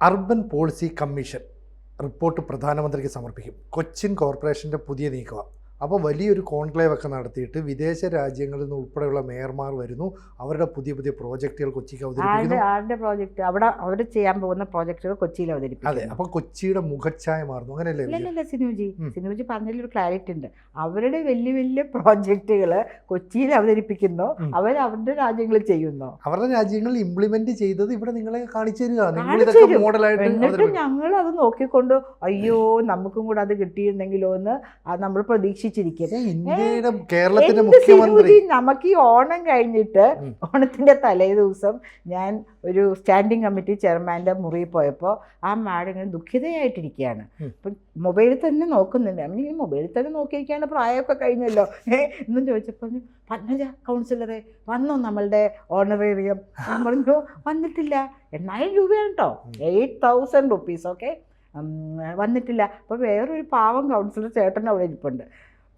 Urban policy commission report പ്രധാനമന്ത്രിക്ക് സമർപ്പിക്കും. കൊച്ചിൻ കോർപ്പറേഷന്റെ പുതിയ നീക്കമാണ് അപ്പോൾ വലിയൊരു കോൺക്ലേവ് ഒക്കെ നടത്തിയിട്ട് വിദേശ രാജ്യങ്ങളിൽ നിന്ന് ഉൾപ്പെടെയുള്ള മേയർമാർ വരുന്നു. അവരുടെ പുതിയ പുതിയ പ്രോജക്റ്റുകൾ കൊച്ചിക്ക് അവതരിപ്പിക്കുന്നു. ആരുടെ പ്രോജക്റ്റ്? അവിടെ അവർ ചെയ്യാൻ പോകുന്ന പ്രോജക്റ്റുകൾ കൊച്ചിയിൽ അതെ അപ്പോൾ കൊച്ചിയുടെ മുഖച്ഛായ മാറുന്നു. അങ്ങനെയല്ലേ സിനുജി. ഇല്ലല്ല സിനുജി പറഞ്ഞതിൽ ഒരു പറഞ്ഞതിലൊരു ക്ലാരിറ്റി ഉണ്ട്. അവരുടെ വലിയ വലിയ പ്രോജക്റ്റുകൾ കൊച്ചിയിൽ അവതരിപ്പിക്കുന്നു. അവർ അവരുടെ രാജ്യങ്ങളിൽ ചെയ്യുന്നു. അവരുടെ രാജ്യങ്ങളിൽ ഇംപ്ലിമെന്റ് ചെയ്തത് ഇവിടെ നിങ്ങളെ കാണിച്ചു തരിക മോഡലായിട്ട് എന്നിട്ട് ഞങ്ങൾ അത് നോക്കിക്കൊണ്ട് അയ്യോ നമുക്കും കൂടെ അത് കിട്ടിയിരുന്നെങ്കിലോ എന്ന് നമ്മൾ പ്രതീക്ഷിച്ചിരിക്കും കേരളത്തിന്റെ മുഖ്യമന്ത്രി. നമുക്ക് ഈ ഓണം കഴിഞ്ഞിട്ട്. ഓണത്തിന്റെ തലേ ദിവസം ഞാൻ ഒരു സ്റ്റാൻഡിംഗ് കമ്മിറ്റി ചെയർമാന്റെ മുറിയിൽ പോയപ്പോൾ ആ മാഡം ഇങ്ങനെ ദുഃഖിതയായിട്ടിരിക്കുകയാണ്. അപ്പം മൊബൈലിൽ തന്നെ നോക്കുന്നുണ്ട് അമ്മ ഇങ്ങനെ മൊബൈലിൽ തന്നെ നോക്കിയിരിക്കുകയാണ്. പ്രായമൊക്കെ കഴിഞ്ഞല്ലോ. എന്നും ചോദിച്ചപ്പോൾ പറഞ്ഞ പത്മജ കൗൺസിലറെ വന്നോ നമ്മളുടെ ഓണറേറിയം? പറഞ്ഞു വന്നിട്ടില്ല. എണ്ണായിരം രൂപയാണ് കേട്ടോ എയ്റ്റ് തൗസൻഡ് റുപ്പീസ്. ഓക്കെ? വന്നിട്ടില്ല. അപ്പോൾ വേറൊരു പാവം കൗൺസിലർ ചേട്ടൻ അവിടെ ഇരിപ്പുണ്ട്.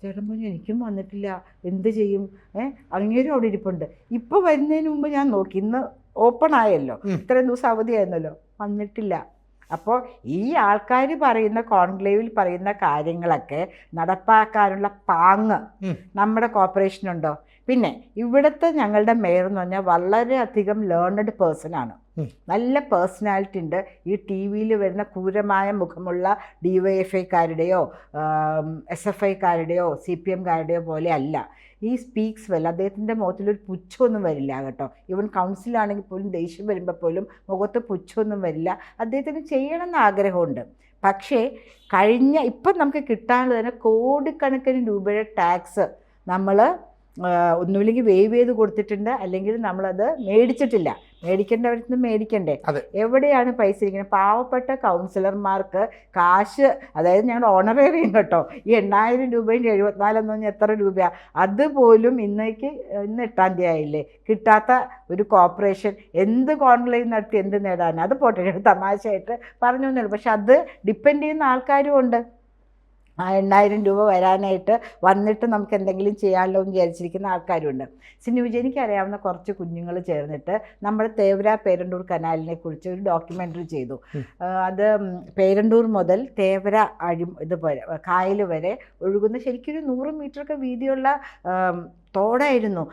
ചേട്ടൻ പറഞ്ഞു എനിക്കും വന്നിട്ടില്ല. എന്ത് ചെയ്യും? ഏഹ് അങ്ങേരും അവിടെ ഇരിപ്പുണ്ട്. ഇപ്പോൾ വരുന്നതിന് മുമ്പ് ഞാൻ നോക്കി. ഇന്ന് ഓപ്പൺ ആയല്ലോ. ഇത്രയും ദിവസം അവധിയായിരുന്നല്ലോ. വന്നിട്ടില്ല. അപ്പോൾ ഈ ആൾക്കാർ പറയുന്ന കോൺക്ലേവിൽ പറയുന്ന കാര്യങ്ങളൊക്കെ നടപ്പാക്കാനുള്ള പാങ്ങ്. നമ്മുടെ കോർപ്പറേഷനുണ്ടോ പിന്നെ ഇവിടുത്തെ ഞങ്ങളുടെ മേയർ എന്ന് പറഞ്ഞാൽ വളരെയധികം ലേണഡ് പേഴ്സൺ ആണ്. നല്ല പേഴ്സണാലിറ്റി ഉണ്ട്. ഈ ടി വിയിൽ വരുന്ന ക്രൂരമായ മുഖമുള്ള ഡി വൈ എഫ് ഐക്കാരുടെയോ എസ് എഫ് ഐക്കാരുടെയോ സി പി എംകാരുടെയോ പോലെ അല്ല. ഈ സ്പീക്സ് വെൽ അദ്ദേഹത്തിന്റെ മുഖത്തിലൊരു പുച്ഛമൊന്നും വരില്ല കേട്ടോ. ഇവൻ കൗൺസിലാണെങ്കിൽ പോലും ദേഷ്യം വരുമ്പോൾ പോലും മുഖത്ത് പുച്ഛമൊന്നും വരില്ല. അദ്ദേഹത്തിന് ചെയ്യണമെന്ന് ആഗ്രഹമുണ്ട്. പക്ഷേ കഴിഞ്ഞ ഇപ്പം നമുക്ക് കിട്ടാനുള്ളത് തന്നെ കോടിക്കണക്കിന് രൂപയുടെ ടാക്സ് നമ്മൾ ഒന്നുമില്ലെങ്കിൽ വേവ് ചെയ്ത് കൊടുത്തിട്ടുണ്ട്. അല്ലെങ്കിൽ നമ്മളത് മേടിച്ചിട്ടില്ല. മേടിക്കേണ്ടവരിൽ നിന്ന് മേടിക്കണ്ടേ? എവിടെയാണ് പൈസ ഇരിക്കുന്നത് പാവപ്പെട്ട കൗൺസിലർമാർക്ക് കാശ് അതായത് ഞങ്ങൾ ഓണറേറിയം കേട്ടോ. ഈ എണ്ണായിരം രൂപയും എഴുപത്തിനാലെന്ന് പറഞ്ഞാൽ എത്ര രൂപയാണ് അതുപോലും ഇന്നേക്ക് ഇന്ന് എട്ടാം തീയതി ആയില്ലേ? കിട്ടാത്ത ഒരു കോർപ്പറേഷൻ എന്ത് കോൺക്ലേവ് നടത്തി എന്ത് നേടാൻ അത് പോട്ടെ. തമാശയായിട്ട് പറഞ്ഞു എന്നുള്ളൂ പക്ഷെ അത് ഡിപ്പെൻഡ് ചെയ്യുന്ന ആൾക്കാരും ഉണ്ട്. ആ എണ്ണായിരം രൂപ വരാനായിട്ട് വന്നിട്ട് നമുക്ക് എന്തെങ്കിലും ചെയ്യാമല്ലോ എന്ന് വിചാരിച്ചിരിക്കുന്ന ആൾക്കാരുണ്ട്. സിനിമ വിജയനിക്ക് അറിയാവുന്ന കുറച്ച് കുഞ്ഞുങ്ങൾ ചേർന്നിട്ട് നമ്മൾ തേവര പേരണ്ടൂർ കനാലിനെ കുറിച്ച് ഒരു ഡോക്യുമെന്ററി ചെയ്തു. അത് പേരണ്ടൂർ മുതൽ തേവര അഴി ഇതുപോലെ കായൽ വരെ ഒഴുകുന്ന ശരിക്കൊരു നൂറ് മീറ്ററൊക്കെ വീതിയുള്ള തോടായിരുന്നു.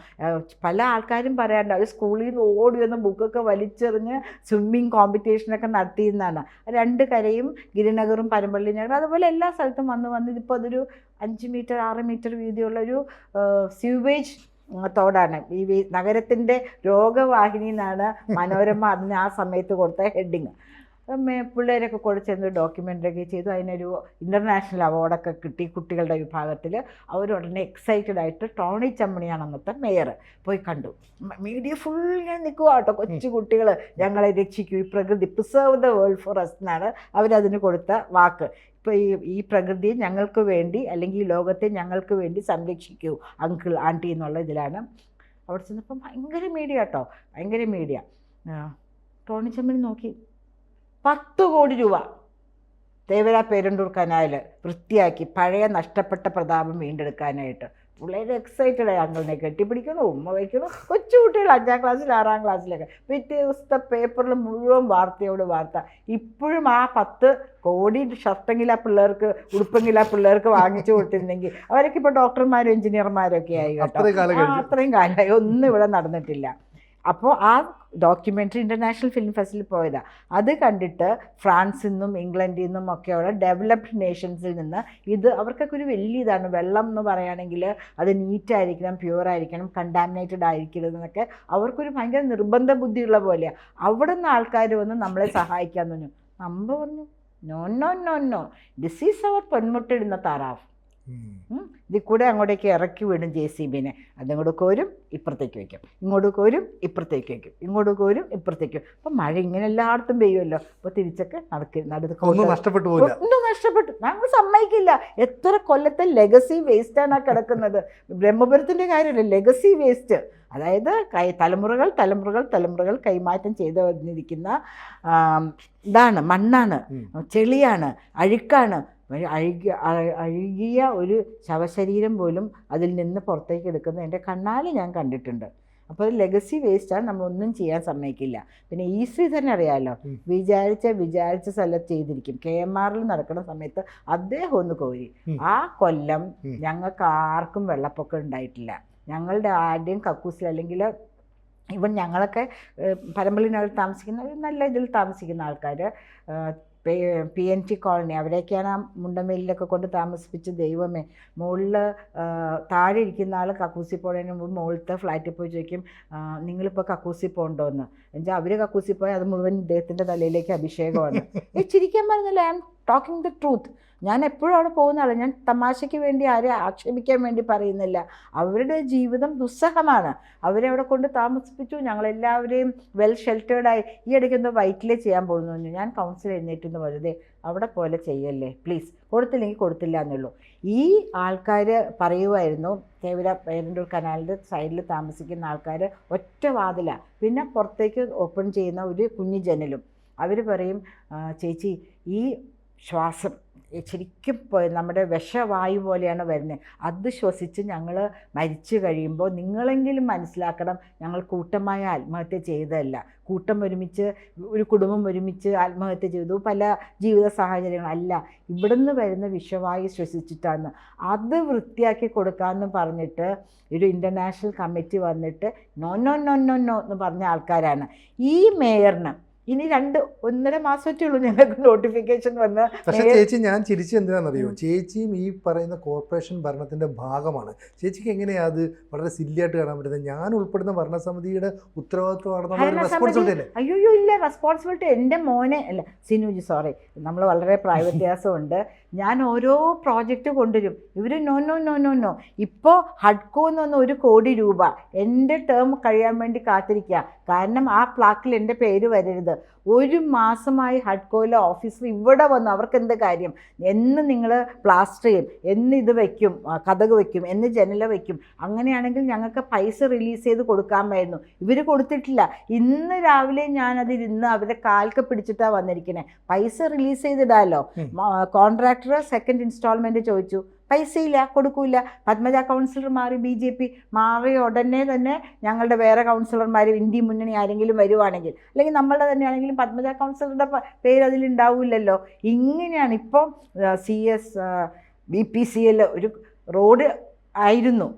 പല ആൾക്കാരും പറയാറുണ്ട് അവർ സ്കൂളിൽ നിന്ന് ഓടി വന്ന് ബുക്കൊക്കെ വലിച്ചെറിഞ്ഞ് സ്വിമ്മിങ് കോമ്പറ്റീഷനൊക്കെ നടത്തിയിരുന്നതാണ്. രണ്ട് കരയും ഗിരിനഗറും പരമ്പള്ളി നഗറും അതുപോലെ എല്ലാ സ്ഥലത്തും വന്ന് വന്ന് ഇതിപ്പോൾ അതൊരു അഞ്ച് മീറ്റർ ആറ് മീറ്റർ വീതിയുള്ളൊരു സ്യൂവേജ് തോടാണ്. ഈ നഗരത്തിന്റെ രോഗവാഹിനി എന്നാണ് മനോരമ അതിന് ആ സമയത്ത് കൊടുത്ത ഹെഡിങ്. പിള്ളേരൊക്കെ കൂടെ ചെന്ന് ഡോക്യുമെന്ററി ഒക്കെ ചെയ്തു. അതിനൊരു ഇന്റർനാഷണൽ അവാർഡൊക്കെ കിട്ടി കുട്ടികളുടെ വിഭാഗത്തിൽ. അവരുടനെ എക്സൈറ്റഡ് ആയിട്ട് ടോണി ചമ്മണിയാണ് അന്നത്തെ മേയർ പോയി കണ്ടു. മീഡിയ ഫുൾ ഞാൻ നിൽക്കുക കേട്ടോ. കൊച്ചു കുട്ടികൾ ഞങ്ങളെ രക്ഷിക്കൂ. ഈ പ്രകൃതി preserve the world for us എന്നാണ് അവരതിന് കൊടുത്ത വാക്ക്. ഇപ്പോൾ ഈ ഈ പ്രകൃതിയെ ഞങ്ങൾക്ക് വേണ്ടി അല്ലെങ്കിൽ ഈ ലോകത്തെ ഞങ്ങൾക്ക് വേണ്ടി സംരക്ഷിക്കൂ അങ്കിൾ ആന്റി എന്നുള്ള ഇതിലാണ്. അവിടെ ചെന്നപ്പം ഭയങ്കര മീഡിയ കേട്ടോ. ഭയങ്കര മീഡിയ ടോണി ചമ്മണി നോക്കി. പത്ത് കോടി രൂപ. തേവര പേരണ്ടൂർ കനാൽ വൃത്തിയാക്കി പഴയ നഷ്ടപ്പെട്ട പ്രതാപം വീണ്ടെടുക്കാനായിട്ട്. പിള്ളേർ എക്സൈറ്റഡ് ആയി അങ്കിളിനെ കെട്ടിപ്പിടിക്കണം ഉമ്മ വയ്ക്കണം കൊച്ചുകുട്ടികൾ അഞ്ചാം ക്ലാസ്സിൽ ആറാം ക്ലാസ്സിലൊക്കെ. പിറ്റേ ദിവസത്തെ പേപ്പറിൽ മുഴുവൻ വാർത്തയോട് വാർത്ത. ഇപ്പോഴും ആ പത്ത് കോടി ഷർട്ടെങ്കിൽ ആ പിള്ളേർക്ക് ഉടുപ്പെങ്കിൽ ആ പിള്ളേർക്ക് വാങ്ങിച്ചു കൊടുത്തിരുന്നെങ്കിൽ അവരൊക്കെ ഇപ്പോൾ ഡോക്ടർമാരും എഞ്ചിനീയർമാരും ഒക്കെ ആയി കേട്ടോ. അത്രയും കാലമായി ഒന്നും ഇവിടെ നടന്നിട്ടില്ല. അപ്പോൾ ആ ഡോക്യുമെന്ററി ഇന്റർനാഷണൽ ഫിലിം ഫെസ്റ്റിൽ പോയതാണ് അത് കണ്ടിട്ട് ഫ്രാൻസിൽ നിന്നും ഇംഗ്ലണ്ടിൽ നിന്നും ഒക്കെയുള്ള ഡെവലപ്ഡ് നേഷൻസിൽ നിന്ന് ഇത് അവർക്കൊക്കെ ഒരു വലിയ ഇതാണ്. വെള്ളം എന്ന് പറയുകയാണെങ്കിൽ അത് നീറ്റായിരിക്കണം പ്യുവർ ആയിരിക്കണം കണ്ടാമിനേറ്റഡ് ആയിരിക്കരുത് എന്നൊക്കെ അവർക്കൊരു ഭയങ്കര നിർബന്ധ ബുദ്ധിയുള്ള പോലെയാണ് അവിടെ നിന്ന് ആൾക്കാർ വന്ന് നമ്മളെ സഹായിക്കാൻ പറഞ്ഞു. നമ്മ പറഞ്ഞു no no no no this is അവർ പൊന്മുട്ടിടുന്ന താറാവ്. ഇതിൽ കൂടെ അങ്ങോട്ടേക്ക് ഇറക്കി വിടും ജെ സി ബിനെ. അതിങ്ങോട്ട് കോരും ഇപ്പുറത്തേക്ക് വയ്ക്കും. ഇങ്ങോട്ട് കോരും ഇപ്പുറത്തേക്ക് വയ്ക്കും. ഇങ്ങോട്ട് കോരും ഇപ്പുറത്തേക്ക് വയ്ക്കും. അപ്പം മഴ ഇങ്ങനെ എല്ലായിടത്തും പെയ്യുമല്ലോ. അപ്പോൾ തിരിച്ചൊക്കെ നടക്കും നടുക്ക് ഒന്നും നഷ്ടപ്പെട്ടു ഒന്നും നഷ്ടപ്പെട്ടു. ഞങ്ങൾ സമ്മതിക്കില്ല. എത്ര കൊല്ലത്തെ ലെഗസി വേസ്റ്റാണ് ആ കിടക്കുന്നത്. ബ്രഹ്മപുരത്തിന്റെ കാര്യമല്ല ലെഗസി വേസ്റ്റ് അതായത് കൈ തലമുറകൾ തലമുറകൾ തലമുറകൾ കൈമാറ്റം ചെയ്തു വന്നിരിക്കുന്ന ഇതാണ് മണ്ണാണ് ചെളിയാണ് അഴുക്കാണ് അഴുകിയ അഴ- അഴുകിയ ഒരു ശവശരീരം പോലും അതിൽ നിന്ന് പുറത്തേക്ക് എടുക്കുന്നത് എന്റെ കണ്ണാൽ ഞാൻ കണ്ടിട്ടുണ്ട്. അപ്പോൾ അത് ലെഗസി വേസ്റ്റാണ് നമ്മളൊന്നും ചെയ്യാൻ സമ്മതിക്കില്ല. പിന്നെ ഈ തന്നെ അറിയാമല്ലോ വിചാരിച്ച വിചാരിച്ച സ്ഥലത്ത് ചെയ്തിരിക്കും. കെ എം ആറിൽ നടക്കുന്ന സമയത്ത് അദ്ദേഹം ഒന്ന് കോരി. ആ കൊല്ലം. ഞങ്ങൾക്ക് ആർക്കും വെള്ളപ്പൊക്കം ഉണ്ടായിട്ടില്ല. ഞങ്ങളുടെ ആരുടെയും കക്കൂസിൽ അല്ലെങ്കിൽ ഇവൻ ഞങ്ങളൊക്കെ പരമ്പളിനകത്ത് താമസിക്കുന്ന നല്ല ഇതിൽ താമസിക്കുന്ന ആൾക്കാർ പി എൻ ടി കോളനി. അവിടേക്കാണ് ആ മുണ്ടമേലിലൊക്കെ കൊണ്ട് താമസിപ്പിച്ച് ദൈവമേ. മുകളിൽ താഴെ ഇരിക്കുന്ന ആൾ കക്കൂസി പോണതിന് മുമ്പ് മുകളിലത്തെ ഫ്ലാറ്റിൽ പോയി ചോദിക്കും നിങ്ങളിപ്പോൾ കക്കൂസി പോകണ്ടോന്ന് എന്നുവെച്ചാൽ അവർ കക്കൂസി പോയി അത് മുഴുവൻ ഇദ്ദേഹത്തിന്റെ തലയിലേക്ക് അഭിഷേകമാണ്. ഈ ചിരിക്കാൻ പറഞ്ഞില്ല I am talking the truth. ഞാൻ എപ്പോഴും അവിടെ പോകുന്ന ആളാണ് ഞാൻ തമാശയ്ക്ക് വേണ്ടി ആരെ ആക്ഷേപിക്കാൻ വേണ്ടി പറയുന്നില്ല. അവരുടെ ജീവിതം ദുസ്സഹമാണ്. അവരെ അവിടെ കൊണ്ട് താമസിപ്പിച്ചു. ഞങ്ങളെല്ലാവരെയും വെൽ ഷെൽട്ടേർഡായി ഈ ഇടയ്ക്ക് എന്തോ വൈറ്റിലേ ചെയ്യാൻ പോകുന്നു ഞാൻ കൗൺസിൽ എഴുന്നേറ്റെന്ന് വെറുതെ അവിടെ പോലെ ചെയ്യല്ലേ? പ്ലീസ് കൊടുത്തില്ലെങ്കിൽ കൊടുത്തില്ല എന്നുള്ളൂ. ഈ ആൾക്കാർ പറയുമായിരുന്നു തേവര പേരണ്ടൂർ കനാലിന്റെ സൈഡിൽ താമസിക്കുന്ന ആൾക്കാർ ഒറ്റ വാതില. പിന്നെ പുറത്തേക്ക് ഓപ്പൺ ചെയ്യുന്ന ഒരു കുഞ്ഞു ജനലും. അവർ പറയും ചേച്ചി ഈ ശ്വാസം ശരിക്കും നമ്മുടെ വിഷവായു പോലെയാണ് വരുന്നത്. അത് ശ്വസിച്ച് ഞങ്ങൾ മരിച്ചു കഴിയുമ്പോൾ നിങ്ങളെങ്കിലും മനസ്സിലാക്കണം ഞങ്ങൾ കൂട്ടമായ ആത്മഹത്യ ചെയ്തതല്ല. കൂട്ടം ഒരുമിച്ച് ഒരു കുടുംബം ഒരുമിച്ച് ആത്മഹത്യ ചെയ്തു. പല ജീവിത സാഹചര്യങ്ങളല്ല. ഇവിടുന്ന് വരുന്ന വിഷവായു ശ്വസിച്ചിട്ടാണ്. അത് വൃത്തിയാക്കി കൊടുക്കാമെന്ന് പറഞ്ഞിട്ട് ഒരു ഇന്റർനാഷണൽ കമ്മിറ്റി വന്നിട്ട് no no no no no എന്ന് പറഞ്ഞ ആൾക്കാരാണ്. ഈ മേയറിന് ഇനി രണ്ട് ഒന്നര മാസമൊക്കെ ഉള്ളൂ ഞങ്ങൾക്ക് നോട്ടിഫിക്കേഷൻ വന്ന് പക്ഷെ ചേച്ചി ഞാൻ ചിരിച്ചു എന്തിനാണെന്നറിയോ ചേച്ചിയും ഈ പറയുന്ന കോർപ്പറേഷൻ ഭരണത്തിന്റെ ഭാഗമാണ്. ചേച്ചിക്ക് എങ്ങനെയാ അത് വളരെ സില്ലിയായിട്ട് കാണാൻ പറ്റുന്നത്? ഞാൻ ഉൾപ്പെടുന്ന ഭരണസമിതിയുടെ ഉത്തരവാദിത്വമാണെന്നുള്ള ഒരു റെസ്പോൺസിബിലിറ്റി അല്ലേ? അയ്യോ ഇല്ല റെസ്പോൺസിബിലിറ്റി എന്റെ മോനെ അല്ല സിനുജി സോറി നമ്മൾ വളരെ പ്രായ വ്യത്യാസമുണ്ട് ഞാൻ ഓരോ പ്രോജക്റ്റ് കൊണ്ടുവരും. ഇവർ no no no no no ഇപ്പോൾ ഹഡ്കോ എന്ന് പറഞ്ഞ ഒരു കോടി രൂപ. എന്റെ ടേം കഴിയാൻ വേണ്ടി കാത്തിരിക്കുക കാരണം ആ പ്ലാക്കിൽ എന്റെ പേര് വരരുത്. ഒരു മാസമായി ഹഡ്കോയിലെ ഓഫീസിൽ ഇവിടെ വന്നു. അവർക്ക് എന്ത് കാര്യം? എന്ന് നിങ്ങൾ പ്ലാസ്റ്റർ ചെയ്യും. എന്ന് ഇത് വയ്ക്കും കഥക് വയ്ക്കും വെക്കും. എന്ന് ജനല വയ്ക്കും അങ്ങനെയാണെങ്കിൽ ഞങ്ങൾക്ക് പൈസ റിലീസ് ചെയ്ത് കൊടുക്കാമായിരുന്നു. ഇവർ കൊടുത്തിട്ടില്ല. ഇന്ന് രാവിലെ ഞാനതിരുന്ന് അവരെ അവരുടെ കാൽക്ക് പിടിച്ചിട്ടാണ് വന്നിരിക്കുന്നത് പൈസ റിലീസ് ചെയ്തിടാമല്ലോ ഉം. കോൺട്രാക്ടർ സെക്കൻഡ് ഇൻസ്റ്റാൾമെന്റ് ചോദിച്ചു. പൈസയില്ല കൊടുക്കൂല പത്മജ കൗൺസിലർ മാറി ബി ജെ പി മാറിയ ഉടനെ തന്നെ ഞങ്ങളുടെ വേറെ കൗൺസിലർമാർ ഇന്ത്യ മുന്നണി ആരെങ്കിലും വരുവാണെങ്കിൽ അല്ലെങ്കിൽ നമ്മളുടെ തന്നെയാണെങ്കിലും പത്മജ കൗൺസിലറുടെ പേര് അതിലുണ്ടാവില്ലല്ലോ ഇങ്ങനെയാണ് ഇപ്പോൾ C S B P C L ഒരു റോഡ് ആയിരുന്നു.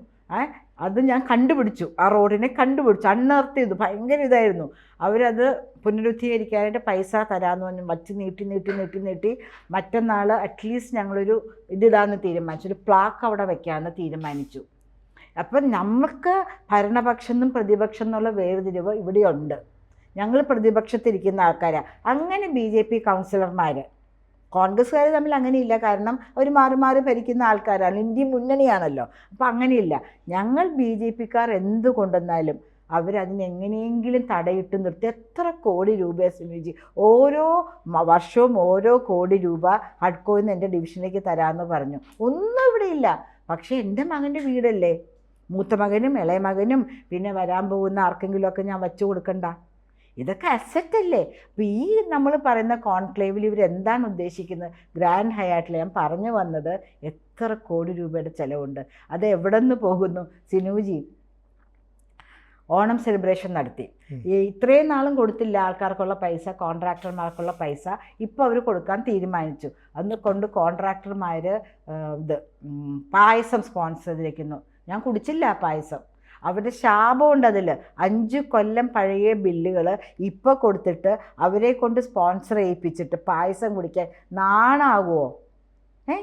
അത് ഞാൻ കണ്ടുപിടിച്ചു. ആ റോഡിനെ കണ്ടുപിടിച്ചു. അണ്ണർത്ത് ചെയ്തു. ഭയങ്കര ഇതായിരുന്നു. അവരത് പുനരുദ്ധീകരിക്കാനായിട്ട് പൈസ തരാമെന്ന് പറഞ്ഞു വച്ച് നീട്ടി നീട്ടി നീട്ടി നീട്ടി മറ്റന്നാൾ അറ്റ്ലീസ്റ്റ് ഞങ്ങളൊരു ഇതിടാന്ന് തീരുമാനിച്ചു. ഒരു പ്ലാക്ക് അവിടെ വെക്കാമെന്ന് തീരുമാനിച്ചു. അപ്പം നമുക്ക് ഭരണപക്ഷം എന്നും പ്രതിപക്ഷം എന്നുള്ള വേർതിരിവ് ഇവിടെയുണ്ട്. ഞങ്ങൾ പ്രതിപക്ഷത്തിരിക്കുന്ന ആൾക്കാരാണ് അങ്ങനെ ബി ജെ പി കൗൺസിലർമാർ കോൺഗ്രസ്സുകാർ തമ്മിൽ അങ്ങനെയില്ല. കാരണം അവർ മാറി മാറി ഭരിക്കുന്ന ആൾക്കാരാണ്. ഇന്ത്യ മുന്നണിയാണല്ലോ. അപ്പം അങ്ങനെയില്ല. ഞങ്ങൾ ബി ജെ പിക്കാർ എന്ത് കൊണ്ടുവന്നാലും അവരതിനെങ്ങനെയെങ്കിലും തടയിട്ട് നിർത്തി എത്ര കോടി രൂപയാണ് സുനിജി ഓരോ വർഷവും ഓരോ കോടി രൂപ ഹഡ്കോയിൽ നിന്ന് എന്റെ ഡിവിഷനിലേക്ക് തരാമെന്ന് പറഞ്ഞു. ഒന്നും ഇവിടെ ഇല്ല. പക്ഷേ എന്റെ മകന്റെ വീടല്ലേ? മൂത്ത മകനും ഇളയ മകനും പിന്നെ വരാൻ പോകുന്ന ആർക്കെങ്കിലുമൊക്കെ ഞാൻ വച്ചു കൊടുക്കണ്ട? ഇതൊക്കെ അസറ്റ് അല്ലേ? അപ്പോൾ ഈ നമ്മൾ പറയുന്ന കോൺക്ലേവിൽ ഇവർ എന്താണ് ഉദ്ദേശിക്കുന്നത്? ഗ്രാൻഡ് ഹയാട്ടിൽ ഞാൻ പറഞ്ഞു വന്നത് എത്ര കോടി രൂപയുടെ ചിലവുണ്ട്. അത് എവിടെ നിന്ന് പോകുന്നു? സിനുജി ഓണം സെലിബ്രേഷൻ നടത്തി. ഈ ഇത്രയും നാളും കൊടുത്തില്ല ആൾക്കാർക്കുള്ള പൈസ കോൺട്രാക്ടർമാർക്കുള്ള പൈസ. ഇപ്പോൾ അവർ കൊടുക്കാൻ തീരുമാനിച്ചു. അന്ന് കൊണ്ട് കോൺട്രാക്ടർമാർ ഇത് പായസം സ്പോൺസർ ചെയ്തിരിക്കുന്നു. ഞാൻ കുടിച്ചില്ല പായസം. അവരുടെ ശാപമുണ്ട് അതിൽ അഞ്ച് കൊല്ലം പഴയ ബില്ലുകൾ ഇപ്പോൾ കൊടുത്തിട്ട് അവരെ കൊണ്ട് സ്പോൺസർ ചെയ്യിപ്പിച്ചിട്ട് പായസം കുടിക്കാൻ നാണാകുമോ ഏ?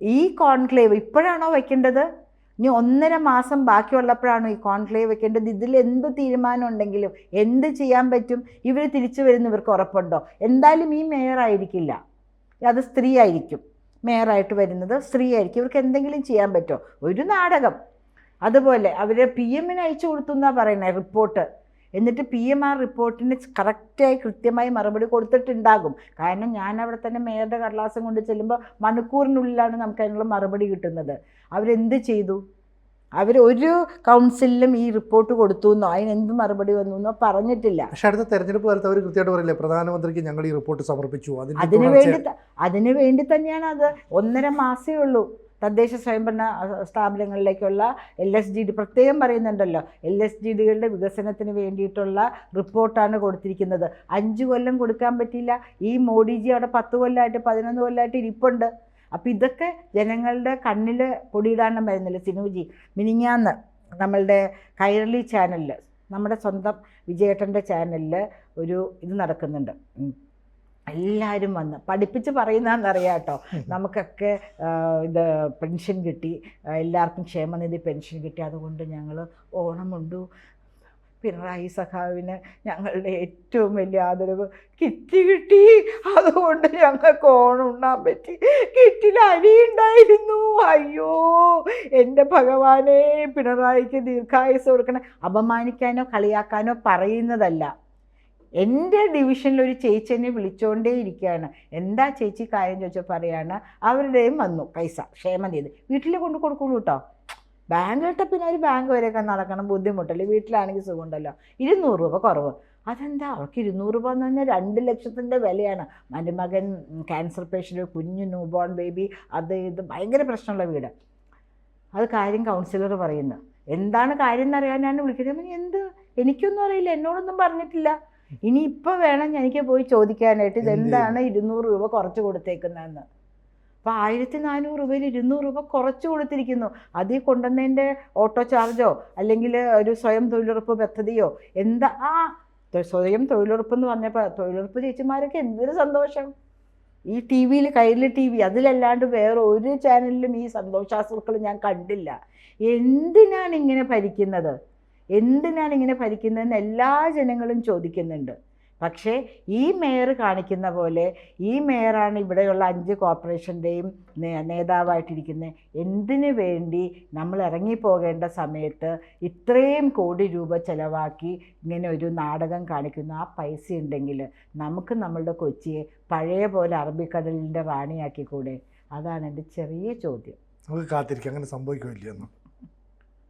ഈ കോൺക്ലേവ് ഇപ്പോഴാണോ വയ്ക്കേണ്ടത് ഇനി ഒന്നര മാസം ബാക്കിയുള്ളപ്പോഴാണോ ഈ കോൺക്ലേവ് വെക്കേണ്ടത്? ഇതിൽ എന്ത് തീരുമാനം ഉണ്ടെങ്കിലും എന്ത് ചെയ്യാൻ പറ്റും? ഇവർ തിരിച്ചു വരുന്ന ഇവർക്ക് ഉറപ്പുണ്ടോ? എന്തായാലും ഈ മേയർ ആയിരിക്കില്ല. അത് സ്ത്രീ ആയിരിക്കും. മേയറായിട്ട് വരുന്നത് സ്ത്രീ ആയിരിക്കും. ഇവർക്ക് എന്തെങ്കിലും ചെയ്യാൻ പറ്റുമോ? ഒരു നാടകം. അതുപോലെ അവർ പി എമ്മിന് അയച്ചു കൊടുത്തു എന്നാണ് പറയുന്നത് റിപ്പോർട്ട് എന്നിട്ട് പി എം ആ റിപ്പോർട്ടിന് കറക്റ്റായി കൃത്യമായി മറുപടി കൊടുത്തിട്ടുണ്ടാകും. കാരണം ഞാൻ അവിടെ തന്നെ മേയറുടെ കടലാസം കൊണ്ട് ചെല്ലുമ്പോൾ മണിക്കൂറിനുള്ളിലാണ് നമുക്ക് അതിനുള്ള മറുപടി കിട്ടുന്നത്. അവരെന്ത് ചെയ്തു? അവർ ഒരു കൗൺസിലിലും ഈ റിപ്പോർട്ട് കൊടുത്തു എന്നോ അതിന് എന്ത് മറുപടി വന്നു എന്നോ പറഞ്ഞിട്ടില്ല. പക്ഷെ അടുത്ത തെരഞ്ഞെടുപ്പ് കാലത്ത് അവർ കൃത്യമായിട്ട് പറയില്ലേ പ്രധാനമന്ത്രിക്ക് ഞങ്ങൾ ഈ റിപ്പോർട്ട് സമർപ്പിച്ചു. അതിന് അതിനു വേണ്ടി അതിന് അതിനു വേണ്ടി തന്നെയാണ് അത്. ഒന്നര മാസേ ഉള്ളൂ. തദ്ദേശ സ്വയംഭരണ സ്ഥാപനങ്ങളിലേക്കുള്ള എൽ എസ് ജി ഡി പ്രത്യേകം പറയുന്നുണ്ടല്ലോ. എൽ എസ് ജി ഡികളുടെ വികസനത്തിന് വേണ്ടിയിട്ടുള്ള റിപ്പോർട്ടാണ് കൊടുത്തിരിക്കുന്നത്. അഞ്ച് കൊല്ലം കൊടുക്കാൻ പറ്റിയില്ല. ഈ മോഡിജി അവിടെ പത്ത് കൊല്ലമായിട്ട് പതിനൊന്ന് കൊല്ലമായിട്ട് ഇരിപ്പുണ്ട്. അപ്പം ഇതൊക്കെ ജനങ്ങളുടെ കണ്ണിൽ പൊടിയിടാനും വരുന്നില്ല സിനുജി മിനിങ്ങാന്ന് നമ്മളുടെ കൈരളി ചാനലിൽ നമ്മുടെ സ്വന്തം വിജയേട്ടന്റെ ചാനലിൽ ഒരു ഇത് നടക്കുന്നുണ്ട്. എല്ലാവരും വന്ന് പഠിപ്പിച്ച് പറയുന്നതെന്നറിയാം കേട്ടോ നമുക്കൊക്കെ ഇത് പെൻഷൻ കിട്ടി. എല്ലാവർക്കും ക്ഷേമനിധി പെൻഷൻ കിട്ടി. അതുകൊണ്ട് ഞങ്ങൾ ഓണമുണ്ടു. പിണറായി സഖാവിന് ഞങ്ങളുടെ ഏറ്റവും വലിയ ആദരവ് കിറ്റ് കിട്ടി. അതുകൊണ്ട് ഞങ്ങൾക്ക് ഓണം ഉണ്ണാൻ പറ്റി. കിറ്റിൽ അരി ഉണ്ടായിരുന്നു. അയ്യോ എന്റെ ഭഗവാനെ പിണറായിക്ക് ദീർഘായുസ് കൊടുക്കണേ. അപമാനിക്കാനോ കളിയാക്കാനോ പറയുന്നതല്ല. എന്റെ ഡിവിഷനിൽ ഒരു ചേച്ചി എന്നെ വിളിച്ചുകൊണ്ടേ ഇരിക്കുകയാണ്. എന്താ ചേച്ചി കാര്യം ചോദിച്ചാൽ പറയാണ് അവരുടെയും വന്നു പൈസ ക്ഷേമം ചെയ്ത്. വീട്ടിൽ കൊണ്ട് കൊടുക്കുള്ളൂ കേട്ടോ ബാങ്ക് ഇട്ട പിന്നെ ഒരു ബാങ്ക് വരെയൊക്കെ നടക്കണം ബുദ്ധിമുട്ടല്ലേ? വീട്ടിലാണെങ്കിൽ സുഖമുണ്ടല്ലോ. ഇരുന്നൂറ് രൂപ കുറവ്. അതെന്താ? അവർക്ക് ഇരുന്നൂറ് രൂപ എന്ന് പറഞ്ഞാൽ രണ്ട് ലക്ഷത്തിന്റെ വിലയാണ്. മരുമകൻ ക്യാൻസർ പേഷ്യന്റ് കുഞ്ഞു ന്യൂ ബോൺ ബേബി അത് ഇത് ഭയങ്കര പ്രശ്നമുള്ള വീട്. അത് കാര്യം കൗൺസിലർ പറയുന്നു. എന്താണ് കാര്യം ഞാൻ വിളിക്കുന്നത്? എന്ത്? എനിക്കൊന്നും അറിയില്ല. എന്നോടൊന്നും പറഞ്ഞിട്ടില്ല. ഇനി ഇപ്പോൾ വേണം എനിക്ക് പോയി ചോദിക്കാനായിട്ട് ഇതെന്താണ് ഇരുന്നൂറ് രൂപ കുറച്ച് കൊടുത്തേക്കുന്നതെന്ന്. അപ്പോൾ ആയിരത്തി നാനൂറ് രൂപയിൽ ഇരുന്നൂറ് രൂപ കുറച്ച് കൊടുത്തിരിക്കുന്നു. അതിൽ കൊണ്ടുവന്നതിന്റെ ഓട്ടോ ചാർജോ അല്ലെങ്കിൽ ഒരു സ്വയം തൊഴിലുറപ്പ് പദ്ധതിയോ എന്താ? ആ സ്വയം തൊഴിലുറപ്പ് എന്ന് പറഞ്ഞപ്പോൾ തൊഴിലുറപ്പ് ചേച്ചിമാരൊക്കെ എന്തൊരു സന്തോഷം. ഈ ടി വിയിൽ കയ്യിൽ ടി വി അതിലല്ലാണ്ട് വേറെ ഒരു ചാനലിലും ഈ സന്തോഷാസുക്കൾ ഞാൻ കണ്ടില്ല. എന്തിനാണ് ഇങ്ങനെ ഭരിക്കുന്നത്? എന്തിനാണ് ഇങ്ങനെ ഭരിക്കുന്നതെന്ന് എല്ലാ ജനങ്ങളും ചോദിക്കുന്നുണ്ട്. പക്ഷേ ഈ മേയർ കാണിക്കുന്ന പോലെ ഈ മേയറാണ് ഇവിടെയുള്ള അഞ്ച് കോർപ്പറേഷന്റെയും നേതാവായിട്ടിരിക്കുന്നത് എന്തിനു വേണ്ടി നമ്മൾ ഇറങ്ങിപ്പോകേണ്ട സമയത്ത് ഇത്രയും കോടി രൂപ ചിലവാക്കി ഇങ്ങനെ ഒരു നാടകം കാണിക്കുന്നു? ആ പൈസ ഉണ്ടെങ്കിൽ നമുക്ക് നമ്മളുടെ കൊച്ചിയെ പഴയ പോലെ അറബിക്കടലിന്റെ റാണിയാക്കിക്കൂടെ? അതാണ് എന്റെ ചെറിയ ചോദ്യം. നമുക്ക് കാത്തിരിക്കാം. അങ്ങനെ സംഭവിക്കുമില്ലെന്ന്